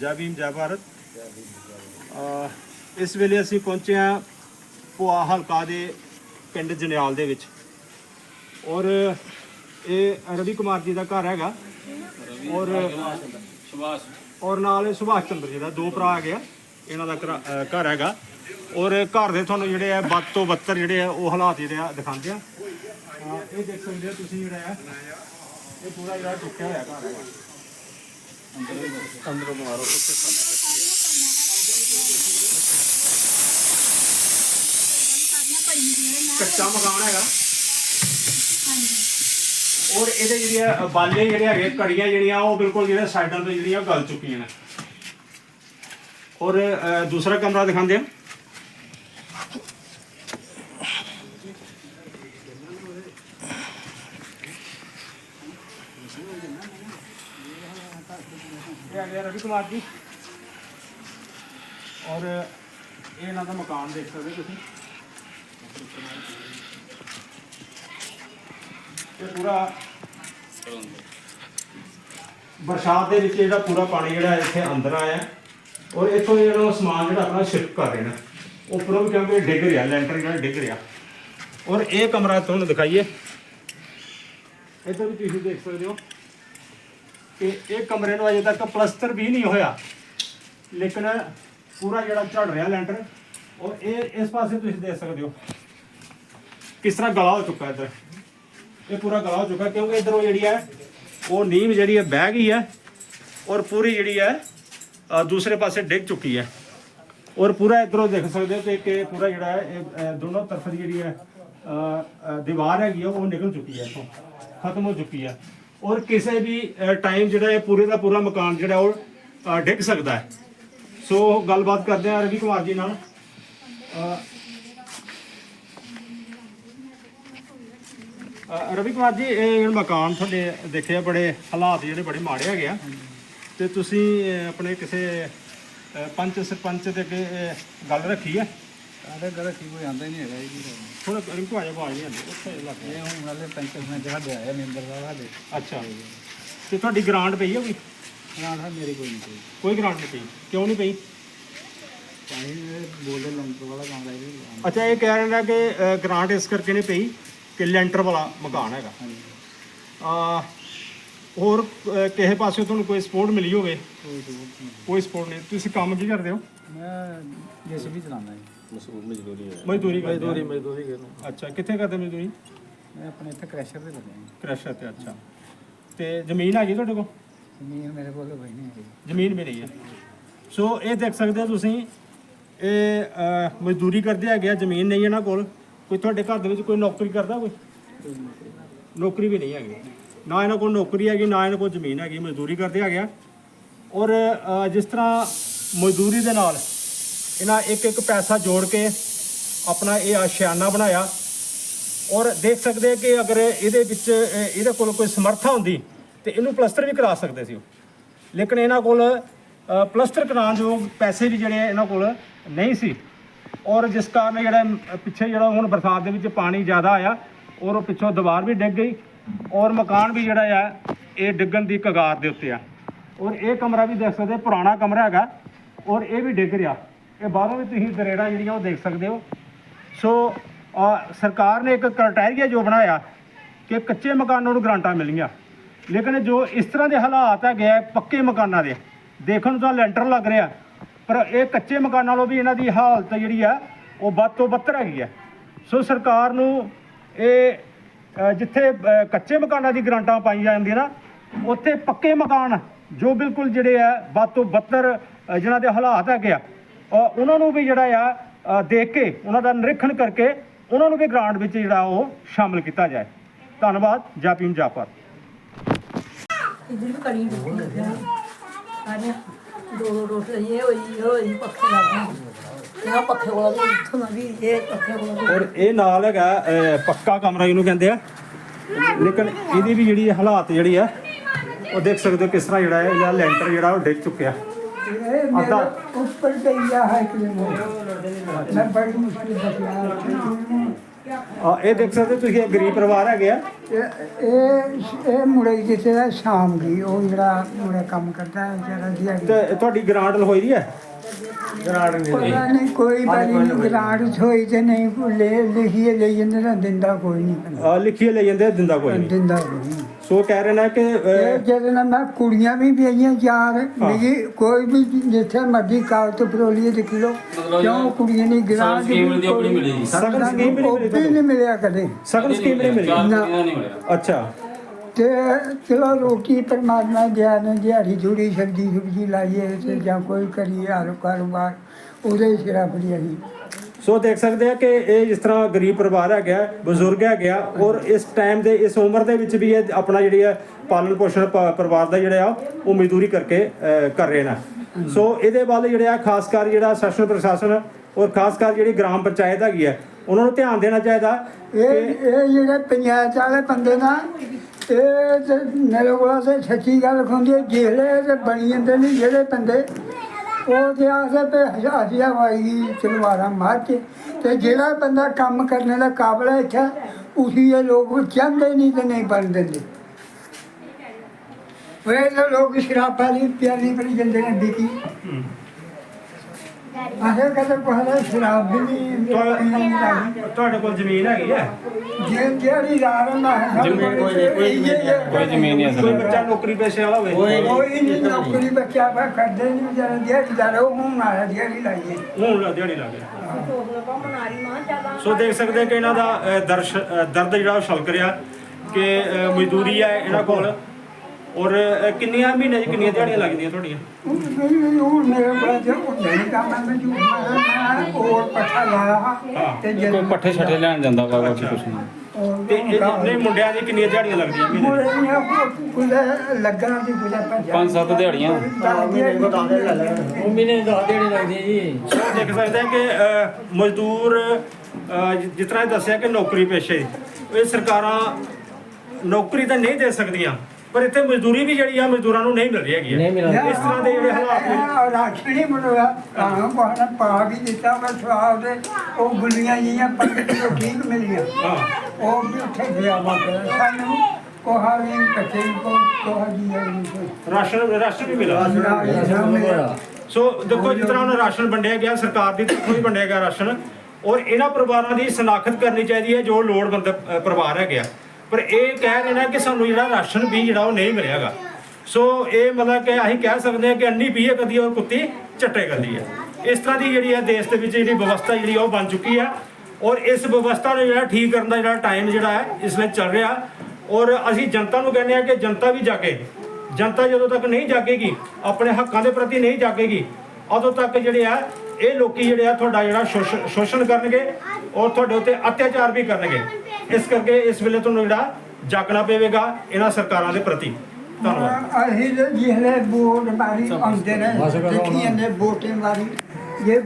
ਜੈ ਭੀਮ ਜੈ ਭਾਰਤ। ਇਸ ਵੇਲੇ ਅਸੀਂ ਪਹੁੰਚੇ ਹਾਂ ਪੁਆ ਹਲਕਾ ਦੇ ਪਿੰਡ ਜਨਿਆਲ ਦੇ ਵਿੱਚ। ਔਰ ਇਹ ਰਵੀ ਕੁਮਾਰ ਜੀ ਦਾ ਘਰ ਹੈਗਾ। ਔਰ ਸੁਭਾਸ਼। ਔਰ ਨਾਲ ਸੁਭਾਸ਼ ਚੰਦਰ ਜੀ ਦਾ ਦੋ ਭਰਾ ਹੈਗੇ ਆ। ਇਹਨਾਂ ਦਾ ਘਰ- ਹੈਗਾ। ਔਰ ਘਰ ਦੇ ਤੁਹਾਨੂੰ ਜਿਹੜੇ ਆ ਵੱਧ ਤੋਂ ਬੱਤਰ ਜਿਹੜੇ ਆ ਉਹ ਹਾਲਾਤ ਜਿਹੜੇ ਆ ਦਿਖਾਉਂਦੇ ਆ। ਇਹ ਦੇਖ ਸਕਦੇ ਹੋ ਤੁਸੀਂ ਜਿਹੜਾ ਆ। ਇਹ ਪੂਰਾ ਜਿਹੜਾ ਟੁੱਟਿਆ ਹੋਇਆ ਘਰ ਹੈਗਾ। ਅੰਦਰੋਂ ਮਾਰੋ ਕੁੱਤੇ ਕੱਚਾ ਮਕਾਨ ਹੈਗਾ। ਔਰ ਇਹਦੇ ਜਿਹੜੀਆਂ ਬਾਲੇ ਜਿਹੜੇ ਹੈਗੇ, ਕੜੀਆਂ ਜਿਹੜੀਆਂ, ਉਹ ਬਿਲਕੁਲ ਜਿਹੜੇ ਸਾਈਡਾਂ 'ਤੇ ਜਿਹੜੀਆਂ ਗਲ ਚੁੱਕੀਆਂ ਨੇ। ਔਰ ਦੂਸਰਾ ਕਮਰਾ ਦਿਖਾਉਂਦੇ ਆ ਇਹ ਆ ਗਿਆ ਰਵੀ ਕੁਮਾਰ ਜੀ। ਔਰ ਇਹ ਇਹਨਾਂ ਦਾ ਮਕਾਨ ਦੇਖ ਸਕਦੇ ਤੁਸੀਂ। ਇਹ ਪੂਰਾ ਬਰਸਾਤ ਦੇ ਵਿੱਚ ਜਿਹੜਾ ਪੂਰਾ ਪਾਣੀ ਜਿਹੜਾ ਇੱਥੇ ਅੰਦਰ ਆਇਆ। ਔਰ ਇੱਥੋਂ ਜਿਹੜਾ ਉਹ ਸਮਾਨ ਜਿਹੜਾ ਆਪਣਾ ਸ਼ਿਫਟ ਕਰ ਰਹੇ ਨੇ। ਉੱਪਰੋਂ ਵੀ ਕਿਉਂਕਿ ਡਿੱਗ ਰਿਹਾ ਲੈਂਟਰ ਜਿਹੜਾ ਡਿੱਗ ਰਿਹਾ। ਔਰ ਇਹ ਕਮਰਾ ਤੁਹਾਨੂੰ ਦਿਖਾਈਏ। ਇੱਧਰ ਵੀ ਤੁਸੀਂ ਦੇਖ ਸਕਦੇ ਹੋ। ਕਿ ਇਹ ਕਮਰੇ ਨੂੰ ਅਜੇ ਤੱਕ ਪਲਸਤਰ ਵੀ ਨਹੀਂ ਹੋਇਆ। ਲੇਕਿਨ ਪੂਰਾ ਜਿਹੜਾ ਝੜ ਰਿਹਾ ਲੈਂਟਰ ਔਰ ਇਹ ਇਸ ਪਾਸੇ ਤੁਸੀਂ ਦੇਖ ਸਕਦੇ ਹੋ। ਕਿਸ ਤਰ੍ਹਾਂ ਗਲਾ ਹੋ ਚੁੱਕਾ ਇੱਧਰ? ਇਹ ਪੂਰਾ ਗਲਾ ਹੋ ਚੁੱਕਾ ਕਿਉਂਕਿ ਇਧਰੋਂ ਜਿਹੜੀ ਹੈ, ਉਹ ਨੀਮ ਜਿਹੜੀ ਹੈ ਬਹਿ ਗਈ ਹੈ ਔਰ ਪੂਰੀ ਜਿਹੜੀ ਹੈ ਦੂਸਰੇ ਪਾਸੇ ਡਿੱਗ ਚੁੱਕੀ ਹੈ। ਔਰ ਪੂਰਾ ਇਧਰੋਂ ਦੇਖ ਸਕਦੇ ਹੋ ਕਿ ਕਿ ਪੂਰਾ ਜਿਹੜਾ ਹੈ, ਇਹ ਦੋਨੋਂ ਤਰਫ ਦੀ ਜਿਹੜੀ ਹੈ ਦੀਵਾਰ ਹੈਗੀ ਹੈ, ਉਹ ਨਿਕਲ ਚੁੱਕੀ ਹੈ ਇੱਥੋਂ। ਖਤਮ ਹੋ ਚੁੱਕੀ ਹੈ। ਔਰ ਕਿਸੇ ਵੀ ਟਾਈਮ ਜਿਹੜਾ ਇਹ ਪੂਰੇ ਦਾ ਪੂਰਾ ਮਕਾਨ ਜਿਹੜਾ ਉਹ ਡਿੱਗ ਸਕਦਾ ਹੈ। ਸੋ ਗੱਲਬਾਤ ਕਰਦੇ ਹਾਂ ਰਵੀ ਕੁਮਾਰ ਜੀ ਨਾਲ। ਰਵੀ ਕੁਮਾਰ ਜੀ, ਇਹ ਮਕਾਨ ਤੁਹਾਡੇ ਦੇਖਿਆ ਬੜੇ ਹਾਲਾਤ ਜਿਹੜੇ ਬੜੇ ਮਾੜੇ ਹੈਗੇ ਆ। ਤੇ ਤੁਸੀਂ ਆਪਣੇ ਕਿਸੇ ਪੰਚ ਸਰਪੰਚ ਦੇ ਅੱਗੇ ਗੱਲ ਰੱਖੀ ਹੈ। ਆਦੇ ਗਰ ਕੀ ਕੋਈ ਆਂਦਾ ਹੀ ਨਹੀਂ ਹੈਗਾ ਜੀ ਥੋੜਾ ਰਿੰਕੂ ਆ ਜਾ ਆਵਾਜ਼ ਨਹੀਂ ਆਉਂਦੀ ਉੱਥੇ ਲੱਗ ਇਹ ਹੁਣ ਵਾਲੇ ਪੈਂਚਰ ਨੇ ਜਗ੍ਹਾ ਦੇ ਆਇਆ ਮੈਂਬਰ ਦਾ ਸਾਡੇ। ਅੱਛਾ। ਤੇ ਤੁਹਾਡੀ ਗ੍ਰਾਂਟ ਪਈ ਹੈ ਕੋਈ? ਨਾਲ ਹੈ ਮੇਰੀ ਕੋਈ ਨਹੀਂ ਕੋਈ ਕੋਈ ਗ੍ਰਾਂਟ ਨਹੀਂ ਪਈ। ਕਿਉਂ ਨਹੀਂ ਪਈ? ਤਾਂ ਹੀ ਇਹ ਬੋਲਦੇ ਲੰਟਰ ਵਾਲਾ ਕੰਮ ਲੈ ਜੀ। ਅੱਛਾ ਇਹ ਕਹਿ ਰਹੇ ਨੇ ਕਿ ਅ, ਗ੍ਰਾਂਟ ਇਸ ਕਰਕੇ ਨਹੀਂ ਪਈ ਕਿ ਲੈਂਟਰ ਵਾਲਾ ਮਕਾਨ ਹੈਗਾ। ਹਾਂਜੀ। ਆ ਹੋਰ ਅ, ਕਿਸੇ ਪਾਸੇ ਤੁਹਾਨੂੰ ਕੋਈ ਸਪੋਰਟ ਮਿਲੀ ਹੋਵੇ? ਕੋਈ ਜ਼ਰੂਰਤ ਨਹੀਂ। ਕੋਈ ਸਪੋਰਟ ਨਹੀਂ। ਤੁਸੀਂ ਕੰਮ ਕੀ ਕਰਦੇ ਹੋ? ਮੈਂ ਜੇਸੀਬੀ ਚਲਾਉਂਦਾ ਜੀ। ਮਜ਼ਦੂਰੀ ਕਰਦੇ ਮਜ਼ਦੂਰੀ? ਮਜ਼ਦੂਰੀ ਕਰਨਾ। ਅੱਛਾ ਕਿੱਥੇ ਕਰਦੇ ਮਜ਼ਦੂਰੀ? ਮੈਂ ਆਪਣੇ ਇੱਥੇ ਕ੍ਰੈਸ਼ਰ ਤੇ ਲੱਗਿਆ ਜੀ। ਕ੍ਰੈਸ਼ਰ ਤੇ ਅੱਛਾ। ਤੇ ਜ਼ਮੀਨ ਹੈਗੀ ਤੁਹਾਡੇ ਕੋਲ? ਜ਼ਮੀਨ ਮੇਰੇ ਕੋਲ ਕੋਈ ਨਹੀਂ ਹੈਗੀ। ਜ਼ਮੀਨ ਵੀ ਨਹੀਂ ਹੈ। ਸੋ ਇਹ ਦੇਖ ਸਕਦੇ ਹੋ ਤੁਸੀਂ ਇਹ ਮਜ਼ਦੂਰੀ ਕਰਦੇ ਹੈਗੇ ਆ ਜ਼ਮੀਨ ਨਹੀਂ ਇਹਨਾਂ ਕੋਲ। ਕੋਈ ਤੁਹਾਡੇ ਘਰ ਦੇ ਵਿੱਚ ਕੋਈ ਨੌਕਰੀ ਕਰਦਾ ਕੋਈ। ਨੌਕਰੀ ਵੀ ਨਹੀਂ ਹੈਗੀ। ਨਾ ਇਹਨਾਂ ਕੋਲ ਨੌਕਰੀ ਹੈਗੀ ਨਾ ਇਹਨਾਂ ਕੋਲ ਜ਼ਮੀਨ ਹੈਗੀ ਮਜ਼ਦੂਰੀ ਕਰਦੇ ਹੈਗੇ ਆ। ਔਰ ਜਿਸ ਤਰ੍ਹਾਂ ਮਜ਼ਦੂਰੀ ਦੇ ਨਾਲ ਇਹਨਾਂ ਇੱਕ ਇੱਕ ਪੈਸਾ ਜੋੜ ਕੇ ਆਪਣਾ ਇਹ ਆਸ਼ਿਆਨਾ ਬਣਾਇਆ। ਔਰ ਦੇਖ ਸਕਦੇ ਕਿ ਅਗਰ ਇਹਦੇ ਵਿੱਚ ਇਹਦੇ ਕੋਲ ਕੋਈ ਸਮਰੱਥਾ ਹੁੰਦੀ ਤੇ ਇਹਨੂੰ ਪਲਸਟਰ ਵੀ ਕਰਾ ਸਕਦੇ ਸੀ ਉਹ। ਲੇਕਿਨ ਇਹਨਾਂ ਕੋਲ ਅ, ਪਲਸਟਰ ਕਰਾਉਣ ਯੋਗ ਪੈਸੇ ਵੀ ਜਿਹੜੇ ਆ ਇਹਨਾਂ ਕੋਲ ਨਹੀਂ ਸੀ। ਔਰ ਜਿਸ ਕਾਰਨ ਜਿਹੜਾ ਪਿੱਛੇ ਜਿਹੜਾ ਹੁਣ ਬਰਸਾਤ ਦੇ ਵਿੱਚ ਪਾਣੀ ਜ਼ਿਆਦਾ ਆਇਆ ਔਰ ਉਹ ਪਿੱਛੋਂ ਦੀਵਾਰ ਵੀ ਡਿੱਗ ਗਈ ਔਰ ਮਕਾਨ ਵੀ ਜਿਹੜਾ ਆ ਇਹ ਡਿੱਗਣ ਦੀ ਕਗਾਰ ਦੇ ਉੱਤੇ ਆ। ਔਰ ਇਹ ਕਮਰਾ ਵੀ ਦੇਖ ਸਕਦੇ ਪੁਰਾਣਾ ਕਮਰਾ ਹੈਗਾ ਔਰ ਇਹ ਵੀ ਡਿੱਗ ਰਿਹਾ। ਇਹ ਬਾਹਰੋਂ ਵੀ ਤੁਸੀਂ ਦਰੇੜਾ ਜਿਹੜੀਆਂ ਉਹ ਦੇਖ ਸਕਦੇ ਹੋ। ਸੋ ਸਰਕਾਰ ਨੇ ਇੱਕ ਕ੍ਰਾਈਟੇਰੀਆ ਜੋ ਬਣਾਇਆ ਕਿ ਕੱਚੇ ਮਕਾਨਾਂ ਨੂੰ ਗ੍ਰਾਂਟਾਂ ਮਿਲੀਆਂ। ਲੇਕਿਨ ਜੋ ਇਸ ਤਰ੍ਹਾਂ ਦੇ ਹਾਲਾਤ ਹੈਗੇ ਆ ਪੱਕੇ ਮਕਾਨਾਂ ਦੇ ਦੇਖਣ ਨੂੰ ਤਾਂ ਲੈਂਟਰ ਲੱਗ ਰਿਹਾ। ਪਰ ਇਹ ਕੱਚੇ ਮਕਾਨਾਂ ਨਾਲੋਂ ਵੀ ਇਹਨਾਂ ਦੀ ਹਾਲਤ ਜਿਹੜੀ ਆ ਉਹ ਵੱਧ ਤੋਂ ਬੱਤਰ ਹੈਗੀ ਆ ਸੋ ਸਰਕਾਰ ਨੂੰ ਇਹ ਜਿੱਥੇ ਕੱਚੇ ਮਕਾਨਾਂ ਦੀ ਗ੍ਰਾਂਟਾਂ ਪਾਈਆਂ ਜਾਂਦੀਆਂ ਨਾ ਉੱਥੇ ਪੱਕੇ ਮਕਾਨ ਜੋ ਬਿਲਕੁਲ ਜਿਹੜੇ ਆ ਵੱਧ ਤੋਂ ਬੱਤਰ ਅ, ਜਿਨ੍ਹਾਂ ਦੇ ਹਾਲਾਤ ਹੈਗੇ ਆ ਉਹਨਾਂ ਨੂੰ ਵੀ ਜਿਹੜਾ ਆ ਅ, ਦੇਖ ਕੇ ਉਹਨਾਂ ਦਾ ਨਿਰੀਖਣ ਕਰਕੇ ਉਹਨਾਂ ਨੂੰ ਵੀ ਗ੍ਰਾਂਟ ਵਿੱਚ ਜਿਹੜਾ ਉਹ ਸ਼ਾਮਲ ਕੀਤਾ ਜਾਏ ਧੰਨਵਾਦ ਜਾਪੀਮ ਜਾਪਰ इधर भी कड़ी डूबी है अरे दो दो रोट ये होई ये होई पक्के लग यहाँ पक्के वाला भी इथों ना भी ये पक्के वाला भी ਔਰ ਇਹ ਨਾਲ ਹੈਗਾ ਅ, ਪੱਕਾ ਕਮਰਾ ਇਹਨੂੰ ਕਹਿੰਦੇ ਆ ਲੇਕਿਨ ਇਹਦੀ ਵੀ ਜਿਹੜੀ ਹਾਲਾਤ ਜਿਹੜੀ ਆ ਉਹ ਦੇਖ ਸਕਦੇ ਹੋ ਕਿਸ ਤਰ੍ਹਾਂ ਜਿਹੜਾ ਹੈ ਇਹਦਾ ਲੈਂਟਰ ਜਿਹੜਾ ਉਹ ਡਿੱਗ ਚੁੱਕਿਆ ਅੱਧਾ ऊपर गया है कि मैं बड़ी मुश्किल बचा ਆ, ਇਹ ਦੇਖ ਸਕਦੇ ਤੁਸੀਂ ਇਹ ਗਰੀਬ ਪਰਿਵਾਰ ਹੈਗੇ ਆ ਇਹ ਇਹ ਇਹ ਮੁੰਡੇ ਜਿੱਥੇ ਦਾ ਸ਼ਾਮ ਦੀ ਉਹ ਜਿਹੜਾ ਮੁੰਡਾ ਕੰਮ ਕਰਦਾ ਹੈ ਜਿਹੜਾ ਦਿਹਾੜੀ ਤੇ ਤੁਹਾਡੀ ਗ੍ਰਾਂਟ ਹੋਈ ਦੀ ਹੈ ਪਤਾ ਨਹੀਂ ਕੋਈ ਬਾਰੀ ਨਹੀਂ ਗ੍ਰਾਂਟ ਹੋਈ ਤੇ ਨਹੀਂ ਲੈ ਲਿਖੀਏ ਲੈ ਜਾਂਦੇ ਨਾ ਦਿੰਦਾ ਕੋਈ ਨਹੀਂ ਆ, ਲਿਖੀਏ ਲੈ ਜਾਂਦੇ ਆ, ਦਿੰਦਾ ਕੋਈ ਨਹੀਂ। ਦਿੰਦਾ ਕੋਈ ਨਹੀਂ। ਸੋ ਕਹਿ ਰਹੇ ਨੇ ਕਿ ਇਹ ਅ, ਜਿਹਦੇ ਨਾਲ ਮੈਂ ਕੁੜੀਆਂ ਵੀ ਵਿਆਹੀਆਂ ਚਾਰ ਮੇਰੀ ਕੋਈ ਵੀ ਜਿੱਥੇ ਮਰਜ਼ੀ ਕਾਗਜ਼ ਤੋਂ ਪਰੋਲੀਏ ਦੇ ਕਿਲੋ ਕਿਉਂ ਕੁੜੀਆਂ ਨਹੀਂ ਸਕੀਮ ਮਿਲਦੀ ਉਹ ਵੀ ਨਹੀਂ ਮਿਲੀ। ਸਗਨ ਸਕੀਮ ਵੀ ਨਹੀਂ ਮਿਲੀ ਉਹ ਵੀ ਨਹੀਂ ਮਿਲਿਆ ਕਦੇ। ਸਗਨ ਸਕੀਮ ਨਹੀਂ ਮਿਲੀ? ਚਾਰ ਨਾ। ਕੁੜੀਆਂ ਨਹੀਂ ਮਿਲਿਆ। ਅੱਛਾ। ਤੇ ਚਲੋ ਰੋਟੀ ਪਰਮਾਤਮਾ ਦਿਆ ਨੇ ਦਿਹਾੜੀ ਥੋੜੀ ਸਬਜ਼ੀ ਸੁਬਜ਼ੀ ਲਾਈਏ ਤੇ ਜਾਂ ਕੋਈ ਕਰੀਏ ਹਰ ਕਾਰੋਬਾਰ ਉਹਦੇ ਸਿਰਾ ਫੜੀ ਅਸੀਂ। ਸੋ ਦੇਖ ਸਕਦੇ ਆ ਕਿ ਇਹ ਜਿਸ ਤਰ੍ਹਾਂ ਗਰੀਬ ਪਰਿਵਾਰ ਹੈਗਾ ਬਜ਼ੁਰਗ ਹੈਗਾ ਔਰ ਇਸ ਟਾਈਮ ਦੇ ਇਸ ਉਮਰ ਦੇ ਵਿੱਚ ਵੀ ਇਹ ਆਪਣਾ ਜਿਹੜੀ ਹੈ ਪਾਲਣ ਪੋਸ਼ਣ ਪਰਿਵਾਰ ਦਾ ਜਿਹੜਾ ਆ ਉਹ ਮਜ਼ਦੂਰੀ ਕਰਕੇ ਕਰ ਰਹੇ ਨੇ। ਸੋ ਇਹਦੇ ਵੱਲ ਜਿਹੜਾ ਆ ਖਾਸ ਕਰ ਜਿਹੜਾ ਸ਼ਾਸਨ ਪ੍ਰਸ਼ਾਸਨ ਔਰ ਖਾਸ ਕਰ ਜਿਹੜੀ ਗ੍ਰਾਮ ਪੰਚਾਇਤ ਹੈਗੀ ਹੈ ਉਹਨਾਂ ਨੂੰ ਧਿਆਨ ਦੇਣਾ ਚਾਹੀਦਾ ਇਹ ਇਹ ਜਿਹੜੇ ਪੰਚਾਇਤ ਵਾਲੇ ਬੰਦੇ ਨਾ ਇਹ ਤੇ ਮੇਰੇ ਕੋਲ ਤੇ ਸੱਚੀ ਗੱਲ ਖੁੰਦੀ ਜਿਹੜੇ ਤੇ ਬਣੀ ਜਾਂਦੇ ਨੇ, ਜਿਹੜੇ ਬੰਦੇ, ਉਹ ਤੇ ਆਸੇ ਤੇ ਹਜ਼ਾਰੀਆਂ ਵਾਈ ਚਲਵਾਰਾਂ ਮਾਰ ਕੇ ਤੇ ਜਿਹੜਾ ਬੰਦਾ ਕੰਮ ਕਰਨ ਦਾ ਕਾਬਲ ਹੈ ਇੱਥੇ, ਉਸੀ ਇਹ ਲੋਕ ਚਾਹੁੰਦੇ ਨਹੀਂ ਤੇ ਨਹੀਂ ਬਣ ਦਿੰਦੇ। ਵੇ ਲੋਕ ਸ਼ਰਾਬਾਂ ਦੀ ਪਿਆਰੀ ਬਣੀ ਜਾਂਦੇ ਨੇ ਬਿਕੀ ਆਹੇ ਕਦੇ ਕੋਹਰਾ ਸ਼ਰਾਬ ਵੀ ਨਹੀਂ ਤੁਹਾਡੇ ਕੋਲ ਜ਼ਮੀਨ ਹੈਗੀ ਹੈ ਜੇ ਜਿਹੜੀ ਰਾਰ ਨਾ ਜ਼ਮੀਨ ਕੋਈ ਨਹੀਂ, ਕੋਈ ਕੋਈ ਜ਼ਮੀਨ ਨਹੀਂ ਕੋਈ ਅਸਲ ਬੱਚਾ ਨੌਕਰੀ ਪੇਸ਼ੇ ਵਾਲਾ ਹੋਵੇ? ਕੋਈ ਨਹੀਂ। ਨੌਕਰੀ ਬੱਚਾ ਬਾ ਕਰਦੇ ਨਹੀਂ ਜਰਾ ਦਿਹਾੜੀ ਦਾ ਰੋ ਹੁਣ ਆ ਦਿਹਾੜੀ ਲਾਈਏ। ਹੁਣ ਦਿਹਾੜੀ ਲੱਗ ਸੋ ਦੇਖ ਸਕਦੇ ਕਿ ਇਹਨਾਂ ਦਾ ਦਰਦ ਜਿਹੜਾ ਉਹ ਛਲਕ ਰਿਹਾ ਕਿ ਮਜ਼ਦੂਰੀ ਹੈ ਇਹਨਾਂ ਕੋਲ। ਔਰ ਅ, ਕਿੰਨੀਆਂ ਮਹੀਨੇ 'ਚ ਕਿੰਨੀਆਂ ਦਿਹਾੜੀਆਂ ਲੱਗਦੀਆਂ ਤੁਹਾਡੀਆਂ? ਉਹ ਮੇਰੇ ਤੇ ਉਹ ਨਹੀਂ ਕੰਮ ਹੈ ਮੈਂ ਜੂ ਮੈਂ ਹੋਰ ਪੱਠਾ ਲਾਇਆ ਤੇ ਕੋਈ ਜਦ ਪੱਠੇ ਛੱਟੇ ਲੈਣ ਜਾਂਦਾ ਵਾ ਕੁਛ ਕੁਛ ਨਹੀਂ ਤੇ ਇਹ ਮੁੰਡਿਆਂ ਦੀ ਕਿੰਨੀਆਂ ਦਿਹਾੜੀਆਂ ਲੱਗਦੀਆਂ ਮਹੀਨੇ ਮੁਰੇ ਨੇ ਕੁਲੇ ਲੱਗਣਾ ਦੀ ਕੁਲੇ ਭੱਜਾ ਪੰਜ ਸੱਤ ਦਿਹਾੜੀਆਂ। ਉਹ ਮਹੀਨੇ ਦਾ ਦੇਣੀ ਲੱਗਦੀ ਹੈ ਜੀ। ਸੋ ਦੇਖ ਸਕਦੇ ਆ ਕਿ ਅ, ਮਜ਼ਦੂਰ ਅ, ਜਿ- ਜਿਸ ਤਰ੍ਹਾਂ ਇਹ ਦੱਸਿਆ ਕਿ ਨੌਕਰੀ ਪੇਸ਼ੇ ਇਹ ਸਰਕਾਰਾਂ ਨੌਕਰੀ ਤਾਂ ਨਹੀਂ ਦੇ ਸਕਦੀਆਂ। ਪਰ ਇੱਥੇ ਮਜ਼ਦੂਰੀ ਵੀ ਜਿਹੜੀ ਆ ਮਜ਼ਦੂਰਾਂ ਨੂੰ ਨਹੀਂ ਮਿਲ ਰਹੀ ਹੈਗੀ ਨਹੀਂ ਹੈ। ਮਿਲਦੀ। ਇਸ ਤਰ੍ਹਾਂ ਦੇ ਜਿਹੜੇ ਹਾਲਾਤ ਨੇ। ਰਾਖਣੀ ਬਣਵਾ ਕਾਹਾਂ ਕੋਹਣਾ ਪਾ ਵੀ ਦਿੱਤਾ ਮੈਂ ਸਵਾਬ ਦੇ ਉਹ ਗੁੱਲੀਆਂ ਜੀਆਂ ਪੰਜ ਕਿਲੋ ਠੀਕ ਮਿਲੀਆਂ ਹਾਂ। ਉਹ ਵੀ ਉੱਥੇ ਗਿਆ ਮਾਪੇ ਸਾਨੂੰ ਕੋਹਾ ਵੀ ਕੱਚੇ ਕੋ ਕੋਹਾ ਜੀ ਆ ਨਹੀਂ ਕੋਈ ਰਾਸ਼ਨ ਰਾਸ਼ਨ ਵੀ ਮਿਲਾ ਨਾ ਇਹ ਸਾਹਮਣੇ ਸੋ ਦੇਖੋ ਜਿਸ ਤਰ੍ਹਾਂ ਉਹਨਾਂ ਰਾਸ਼ਨ ਵੰਡਿਆ ਗਿਆ ਸਰਕਾਰ ਦੀ ਤਰਫੋਂ ਹੀ ਵੰਡਿਆ ਗਿਆ ਰਾਸ਼ਨ ਔਰ ਇਹਨਾਂ ਪਰਿਵਾਰਾਂ ਦੀ ਸ਼ਨਾਖਤ ਕਰਨੀ ਚਾਹੀਦੀ ਹੈ ਜੋ ਲੋੜਵੰਦ ਅ, ਪਰਿਵਾਰ ਹੈਗੇ ਆ। ਪਰ ਇਹ ਕਹਿ ਰਹੇ ਨੇ ਕਿ ਸਾਨੂੰ ਜਿਹੜਾ ਰਾਸ਼ਨ ਵੀ ਜਿਹੜਾ ਉਹ ਨਹੀਂ ਮਿਲਿਆਗਾ। ਸੋ ਇਹ ਮਤਲਬ ਕਿ ਅਸੀਂ ਕਹਿ ਸਕਦੇ ਹਾਂ ਕਿ ਅੰਨੀ ਪੀਏ ਕਦੀ ਔਰ ਕੁੱਤੀ ਚੱਟੇ ਕਰਦੀ ਹੈ। ਇਸ ਤਰ੍ਹਾਂ ਦੀ ਜਿਹੜੀ ਹੈ ਦੇਸ਼ ਦੇ ਵਿੱਚ ਜਿਹੜੀ ਵਿਵਸਥਾ ਜਿਹੜੀ ਆ ਉਹ ਬਣ ਚੁੱਕੀ ਹੈ ਔਰ ਇਸ ਵਿਵਸਥਾ ਨੂੰ ਜਿਹੜਾ ਠੀਕ ਕਰਨ ਦਾ ਜਿਹੜਾ ਟਾਈਮ ਜਿਹੜਾ ਹੈ, ਇਸ ਵਿੱਚ ਚੱਲ ਰਿਹਾ। ਔਰ ਅਸੀਂ ਜਨਤਾ ਨੂੰ ਕਹਿੰਦੇ ਆ ਕਿ ਜਨਤਾ ਵੀ ਜਾਗੇ। ਜਨਤਾ ਜਦੋਂ ਤੱਕ ਨਹੀਂ ਜਾਗੇਗੀ, ਆਪਣੇ ਹੱਕਾਂ ਦੇ ਪ੍ਰਤੀ ਨਹੀਂ ਜਾਗੇਗੀ, ਉਦੋਂ ਤੱਕ ਜਿਹੜੇ ਆ, ਇਹ ਲੋਕੀ ਜਿਹੜੇ ਆ ਤੁਹਾਡਾ ਜਿਹੜਾ ਸ਼ੋਸ਼- ਸ਼ੋਸ਼ਣ ਕਰਨਗੇ ਔਰ ਤੁਹਾਡੇ ਉੱਤੇ ਅਤਿਆਚਾਰ ਵੀ ਕਰਨਗੇ। ਇਸ ਕਰਕੇ ਇਸ ਵੇਲੇ ਤੁਹਾਨੂੰ ਜਿਹੜਾ ਜਾਗਣਾ ਪਵੇਗਾ ਇਹਨਾਂ ਸਰਕਾਰਾਂ ਦੇ ਪ੍ਰਤੀ। ਧੰਨਵਾਦ। ਅਸੀਂ ਜਿਹੜੇ ਬੋਰਡ ਮਾਰੀ ਆਉਂਦੇ ਨੇ ਦੇਖੀ ਜਾਂਦੇ ਵੋਟੇ ਮਾਰੀ। ਇਹ